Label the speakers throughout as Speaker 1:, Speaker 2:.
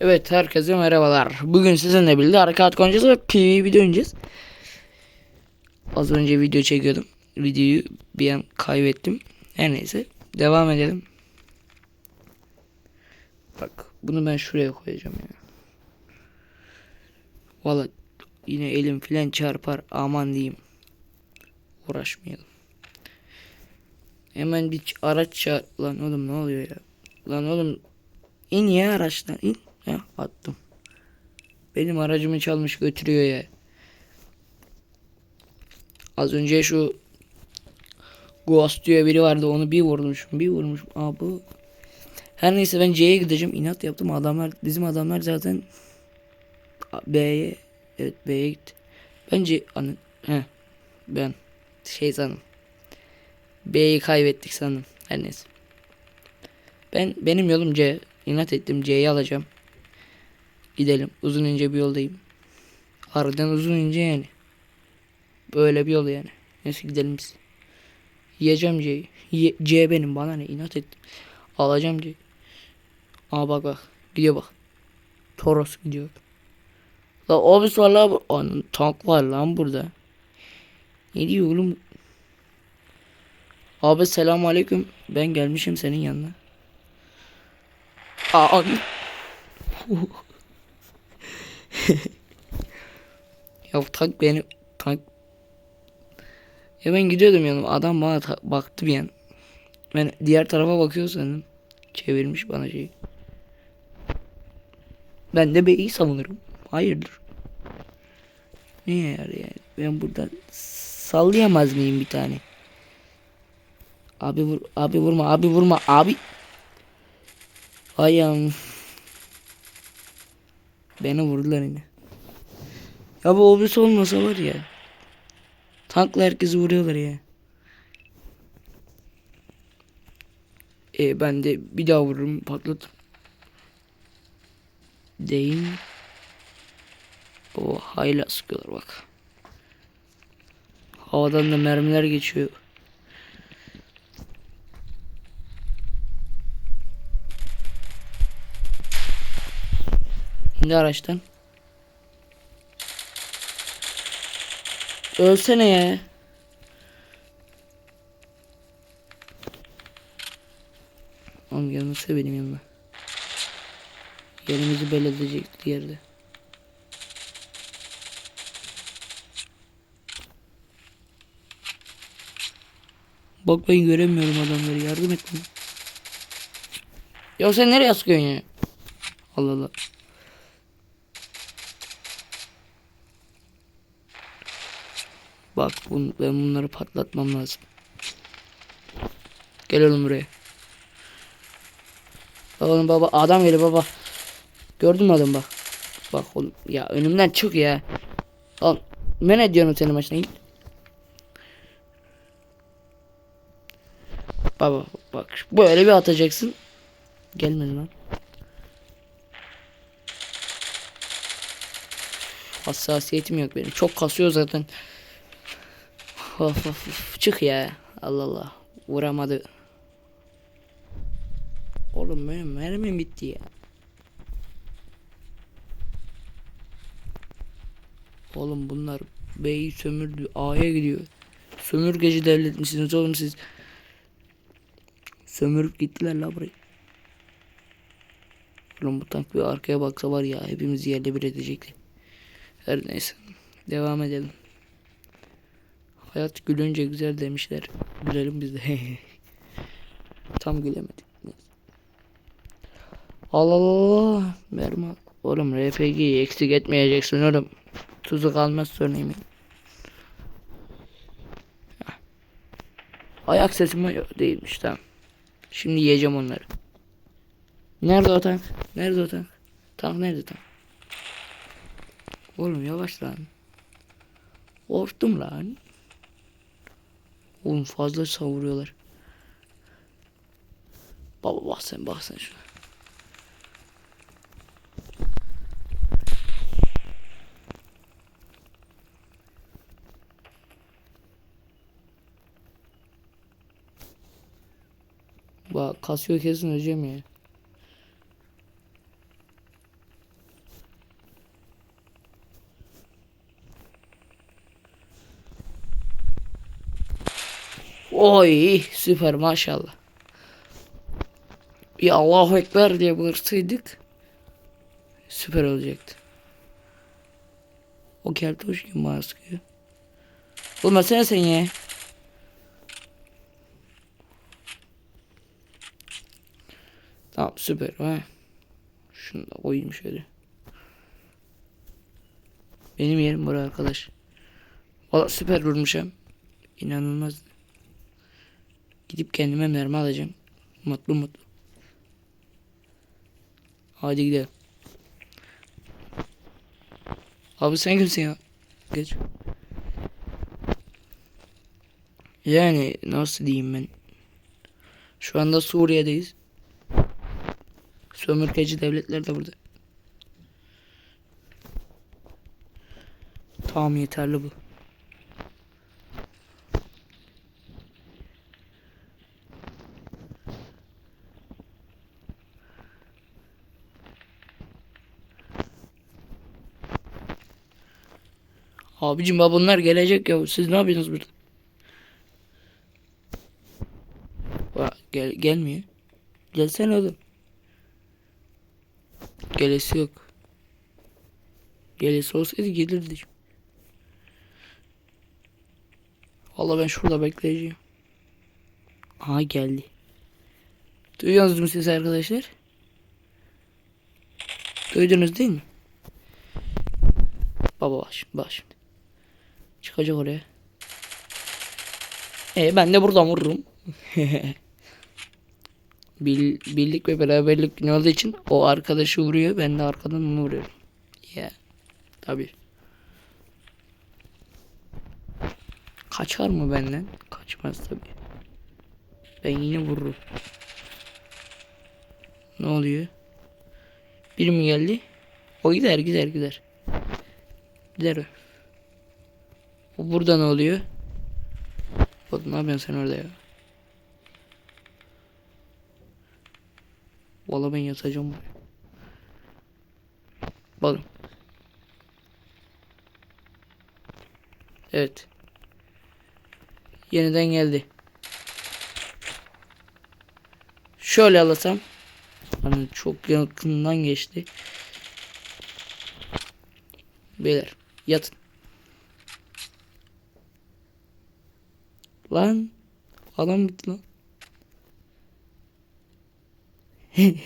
Speaker 1: Evet herkese merhabalar. Bugün sizinle birlikte arka oynayacağız ve PvP oynayacağız. Az önce video çekiyordum. Videoyu bir an kaybettim. Her neyse devam edelim. Bak bunu ben şuraya koyacağım ya. Valla yine elim filan çarpar aman diyeyim. Uğraşmayalım. Hemen bir araç çağır. Lan oğlum ne oluyor ya? Lan oğlum İn ya araçtan in. Ya attım. Benim aracımı çalmış götürüyor ya. Az önce şu Ghost diye biri vardı onu bir vurmuşum bir vurmuşum. Aa bu. Her neyse ben C'ye gideceğim. inat yaptım. Adamlar bizim adamlar zaten B'ye evet B'ye gitti. Bence anı he ben şey sandım. B'yi kaybettik sandım. Her neyse. Ben benim yolum C. İnat ettim C'yi alacağım. Gidelim. Uzun ince bir yoldayım. Harbiden uzun ince yani. Böyle bir yol yani. Neyse gidelim biz. Yiyeceğim C'yi. Ye- C benim bana ne inat ettim. Alacağım C'yi. Aa bak bak. Gidiyor bak. Toros gidiyor. La obis var la. An tank var lan burada. Ne diyor oğlum? Abi selamun aleyküm. Ben gelmişim senin yanına. Aa. ya tank beni tank ya ben gidiyordum yanım adam bana baktı bir an. Ben diğer tarafa bakıyor sandım. Çevirmiş bana şeyi. Ben de B'yi savunurum. Hayırdır? Niye yani? Ben burada sallayamaz mıyım bir tane? Abi vur, abi vurma, abi vurma, abi. Ayağım. Beni vurdular yine. Ya bu obis olmasa var ya. Tankla herkesi vuruyorlar ya. E ben de bir daha vururum patlat. Değil. O hayla sıkıyorlar bak. Havadan da mermiler geçiyor. İndi araçtan. Ölsene ya. Oğlum gelmese benim yanıma. Yerimizi belli edecekti yerde. Bak ben göremiyorum adamları yardım et bana. Ya sen nereye sıkıyorsun ya? Allah Allah. Bak bun, ben bunları patlatmam lazım. Gel oğlum buraya. Bak oğlum baba adam geliyor baba. Gördün mü adam bak. Bak oğlum ya önümden çık ya. Oğlum ben ne diyorum senin başına git. Baba bak böyle bir atacaksın. Gelme lan. Hassasiyetim yok benim. Çok kasıyor zaten. Of of of. Çık ya. Allah Allah. Vuramadı. Oğlum benim mermim bitti ya. Oğlum bunlar B'yi sömürdü. A'ya gidiyor. Sömürgeci devlet misiniz oğlum siz? Sömürüp gittiler la burayı. Oğlum bu tank bir arkaya baksa var ya hepimizi yerle bir edecekti. Her neyse. Devam edelim. Hayat gülünce güzel demişler. Gülelim biz de. Tam gülemedik. Allah Allah. Mermi. Oğlum RPG'yi eksik etmeyeceksin oğlum. Tuzu kalmaz sorunayım. Ayak sesim yok- değilmiş tamam. Şimdi yiyeceğim onları. Nerede o tank? Nerede o tank? Tank nerede tank? Oğlum yavaş lan. Korktum lan. Oğlum fazla savuruyorlar. Baba bak sen bak sen şuna. Bak kasıyor kesin öleceğim ya. Oy süper maşallah. Ya Allahu Ekber diye bağırsaydık süper olacaktı. O keltoş kim bana sıkıyor? Sen sen ya. Tamam süper ha. Şunu da koyayım şöyle. Benim yerim burası arkadaş. Valla süper vurmuşum. İnanılmaz. Gidip kendime mermi alacağım. Mutlu mutlu. Hadi gidelim. Abi sen kimsin ya? Geç. Yani nasıl diyeyim ben? Şu anda Suriye'deyiz. Sömürgeci devletler de burada. Tamam yeterli bu. Abicim bak bunlar gelecek ya. Siz ne yapıyorsunuz burada? Bak, gel gelmiyor. Gelsene oğlum. Gelesi yok. Gelesi olsaydı gelirdi. Valla ben şurada bekleyeceğim. Aha geldi. Duyuyorsunuz mu sesi arkadaşlar? Duydunuz değil mi? Baba bak şimdi. Çıkacak oraya. E ben de buradan vururum. Bil, birlik ve beraberlik ne olduğu için o arkadaşı vuruyor ben de arkadan onu vuruyorum. Ya tabi. Kaçar mı benden? Kaçmaz tabi. Ben yine vururum. Ne oluyor? Biri mi geldi? O gider gider gider. Gider o. O burada ne oluyor? Oğlum ne yapıyorsun sen orada ya? Valla ben yatacağım buraya. Bakın. Evet. Yeniden geldi. Şöyle alasam. Hani çok yakından geçti. Beyler yatın. Lan adam gitti lan.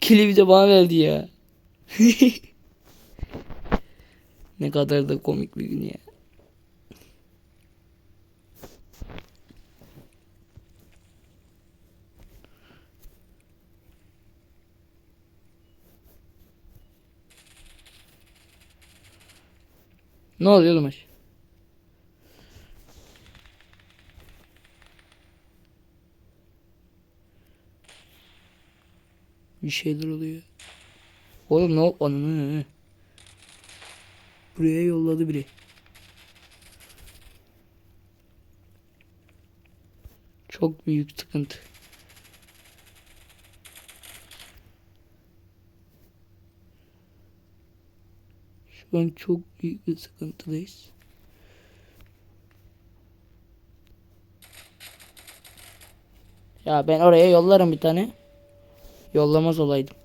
Speaker 1: Klibi de bana verdi ya. ne kadar da komik bir gün ya. Ne oluyor oğlum Bir şeyler oluyor. Oğlum ne ananı Buraya yolladı biri. Çok büyük sıkıntı. Şu an çok büyük bir sıkıntıdayız. Ya ben oraya yollarım bir tane. Yollamaz olaydım.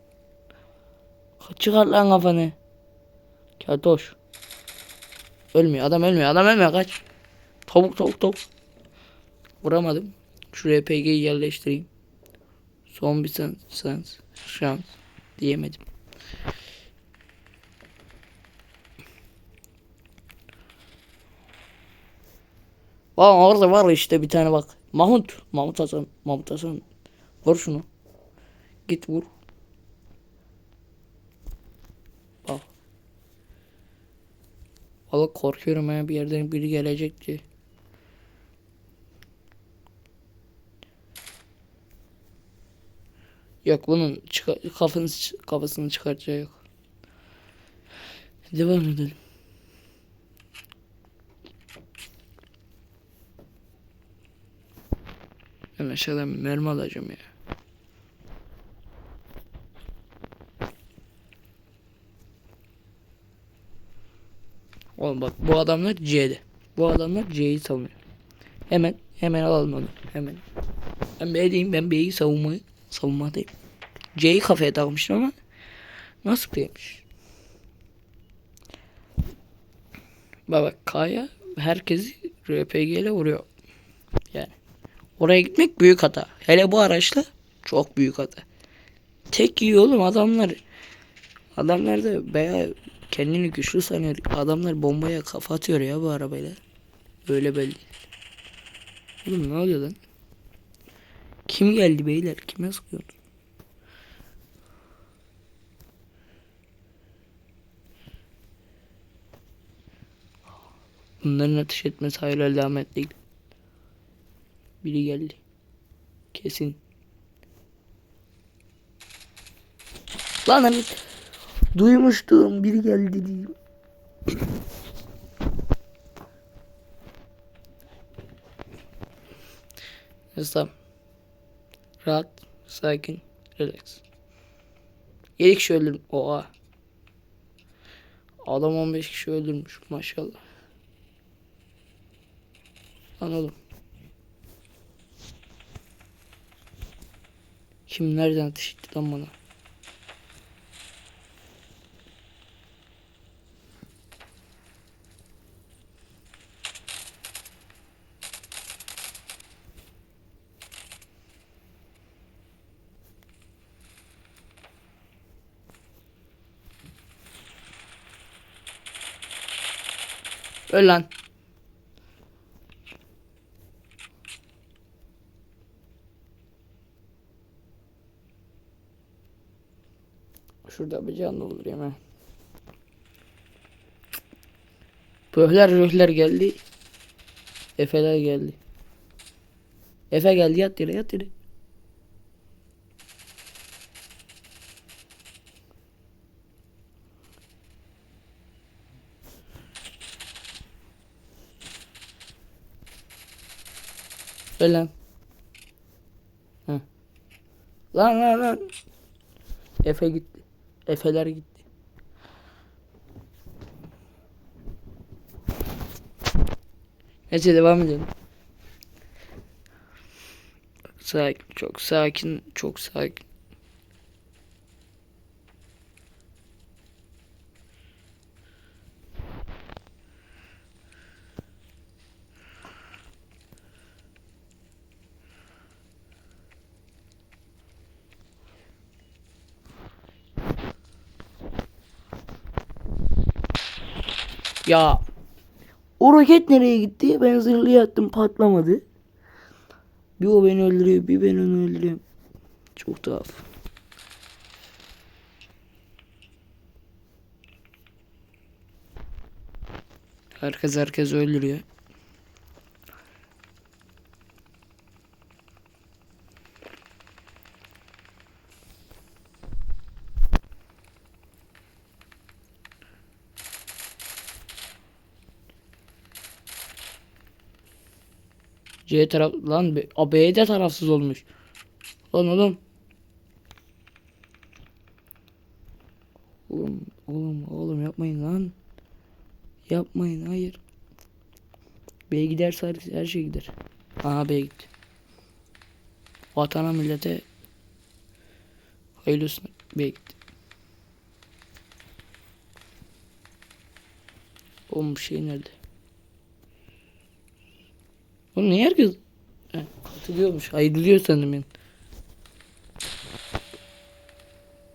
Speaker 1: Çıkar lan kafanı. Keltoş. Ölmüyor adam ölmüyor adam ölmüyor kaç. Tavuk tavuk tavuk. Vuramadım. Şuraya PG'yi yerleştireyim. Son bir şans, şans, şans diyemedim. Bak orada var işte bir tane bak. Mahmut. Mahmut Hasan. Mahmut Hasan. Vur şunu. Git vur. Bak. Valla korkuyorum ya bir yerden biri gelecek diye. Yok bunun çıka kafasını, kafasını çıkartacağı yok. Devam edelim. Ben aşağıdan mermi alacağım ya. Oğlum bak bu adamlar C'de. Bu adamlar C'yi savunuyor. Hemen Hemen alalım onu. Hemen. Ben B'deyim. Ben B'yi savunmayı savunmadayım. C'yi kafaya takmıştım ama nasıl B'ymiş? Bak bak K'ya herkesi RPG ile vuruyor. Yani oraya gitmek büyük hata. Hele bu araçla çok büyük hata. Tek iyi oğlum adamlar. Adamlar da baya kendini güçlü sanıyor. Adamlar bombaya kafa atıyor ya bu arabayla. Böyle belli. Oğlum ne oluyor lan? Kim geldi beyler? Kime sıkıyor? Bunların ateş etmesi hayır alamet değil. Biri geldi. Kesin. Lan hani duymuştum biri geldi diyeyim. Tamam. Rahat, sakin, relax. 7 kişi öldürmüş. Oha. Adam 15 kişi öldürmüş maşallah. Lan oğlum. Kim nereden ateş etti lan bana? Öl lan. Şurada bir can doldurayım ha. Pöhler röhler geldi. Efeler geldi. Efe geldi yat yere yat yere. Öl lan. Hı. Lan lan lan. Efe gitti. Efeler gitti. Neyse devam edelim. Sakin, çok sakin, çok sakin. Ya o roket nereye gitti? Ben zırhlıya attım patlamadı. Bir o beni öldürüyor, bir ben onu öldürüyorum. Çok tuhaf. Herkes herkes öldürüyor. C taraf lan A, tarafsız olmuş. Lan oğlum. Oğlum oğlum oğlum yapmayın lan. Yapmayın hayır. B giderse her, şey gider. Aha B gitti. Vatana millete hayırlı olsun. B gitti. Oğlum şey nerede? Oğlum niye herkes He, katılıyormuş. Ayrılıyor sandım ben.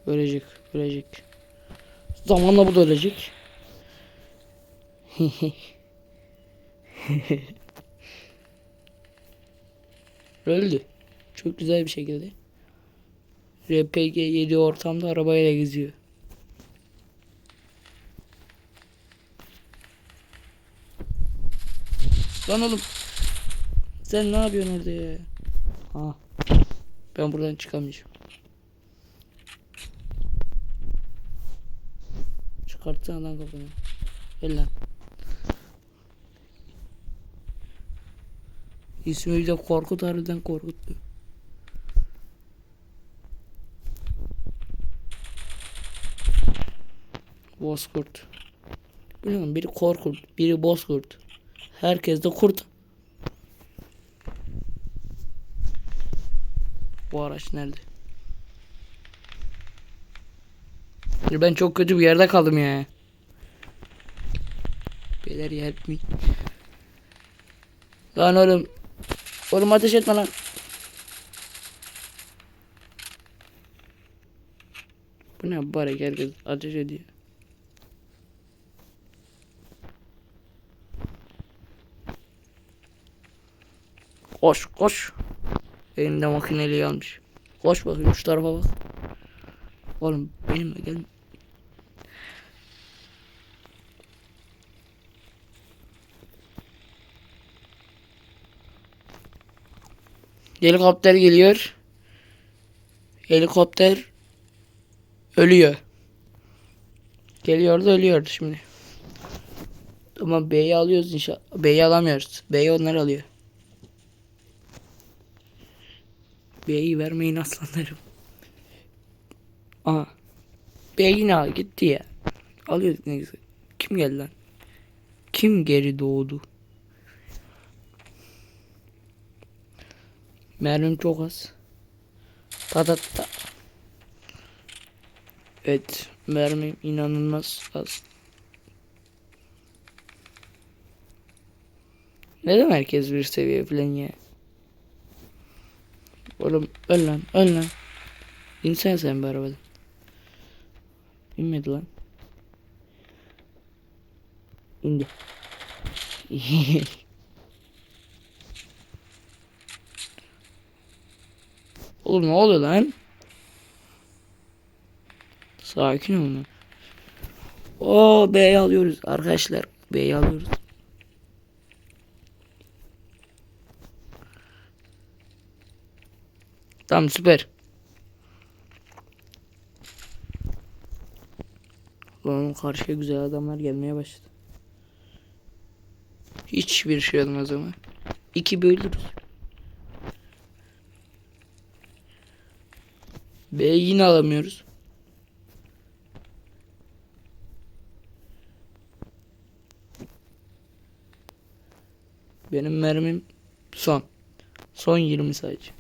Speaker 1: Ölecek, ölecek. Zamanla bu da ölecek. Öldü. Çok güzel bir şekilde. RPG 7 ortamda arabayla geziyor. Lan oğlum. Sen ne yapıyorsun orada ya? Ha. Ben buradan çıkamayacağım. Çıkartsana lan kafanı. Gel lan. İsmi de Korkut harbiden korkuttu. Bozkurt. Bilmiyorum biri korkut, biri bozkurt. Herkes de kurt. Bu araç nerede? Ben çok kötü bir yerde kaldım ya. Beyler yer mi? Lan oğlum. Oğlum ateş etme lan. Bu ne bari herkes ateş ediyor. Koş koş. Elimde makineli almış. Koş bakayım şu tarafa bak. Oğlum benimle gel. Helikopter geliyor. Helikopter ölüyor. Geliyordu ölüyordu şimdi. Ama B'yi alıyoruz inşallah. B'yi alamıyoruz. B'yi onlar alıyor. B'yi vermeyin aslanlarım. Aha. B yine al gitti ya. Alıyorduk ne güzel. Kim geldi lan? Kim geri doğdu? Mermim çok az. Ta ta ta. Evet. Mermim inanılmaz az. Neden herkes bir seviye falan ya? Oğlum öl lan öl lan. İnsan sen bir arabadan. İnmedi lan. İndi. Oğlum ne oluyor lan? Sakin olun. Oo B'yi alıyoruz arkadaşlar. B'yi alıyoruz. Tamam süper. Lan karşıya güzel adamlar gelmeye başladı. Hiçbir şey olmaz ama. İki bölürüz. B yine alamıyoruz. Benim mermim son. Son 20 sadece.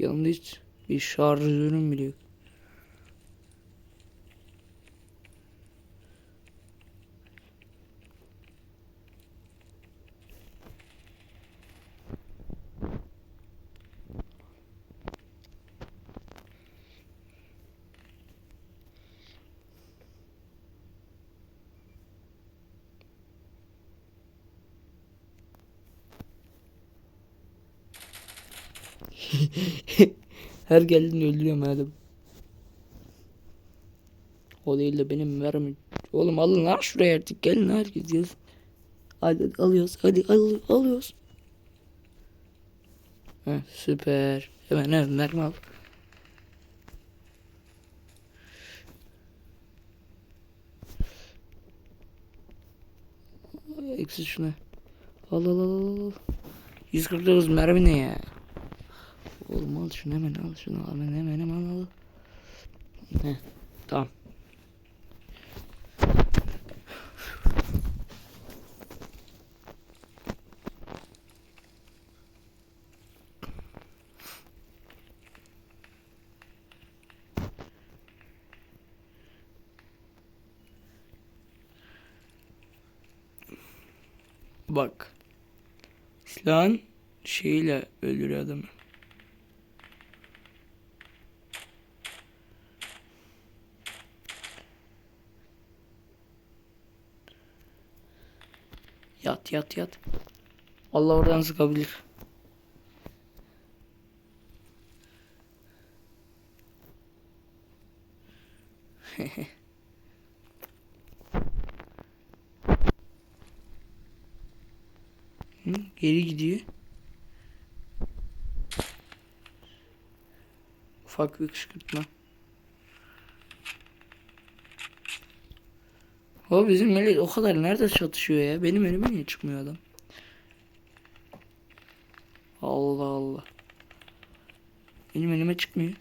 Speaker 1: Yanımda hiç bir şarjörüm bile yok. Her geldiğinde öldürüyorum adam. O değil de benim mermi. Oğlum alın lan şuraya artık gelin herkes gelsin. Hadi, alıyoruz hadi al, alıyoruz. Heh, süper. Hemen hemen mermi al. Eksi şuna. Al al al. al. 149 mermi ne ya? Oğlum al şunu hemen al şunu hemen hemen hemen al. Heh, tamam. Bak. Silahın şeyiyle öldürüyor adamı. Yat yat. Allah oradan sıkabilir. Hı, geri gidiyor. Ufak bir kışkırtma. O bizim millet o kadar nerede çatışıyor ya? Benim önüme niye çıkmıyor adam? Allah Allah. Benim önüme çıkmıyor.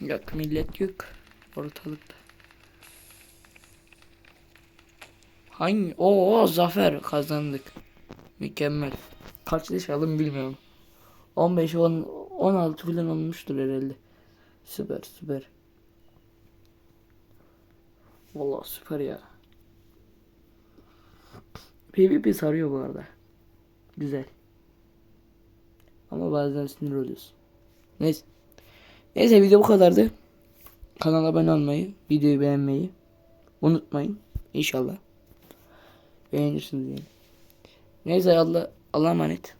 Speaker 1: Yok millet yok ortalıkta. Hangi? Oo zafer kazandık. Mükemmel. Kaç leş aldım bilmiyorum. 15 10 16 falan olmuştur herhalde. Süper süper. Vallahi süper ya. PvP sarıyor bu arada. Güzel. Ama bazen sinir oluyorsun. Neyse. Neyse video bu kadardı. Kanala abone olmayı, videoyu beğenmeyi unutmayın. İnşallah. Beğenirsiniz yani. Neyse Allah Allah'a emanet.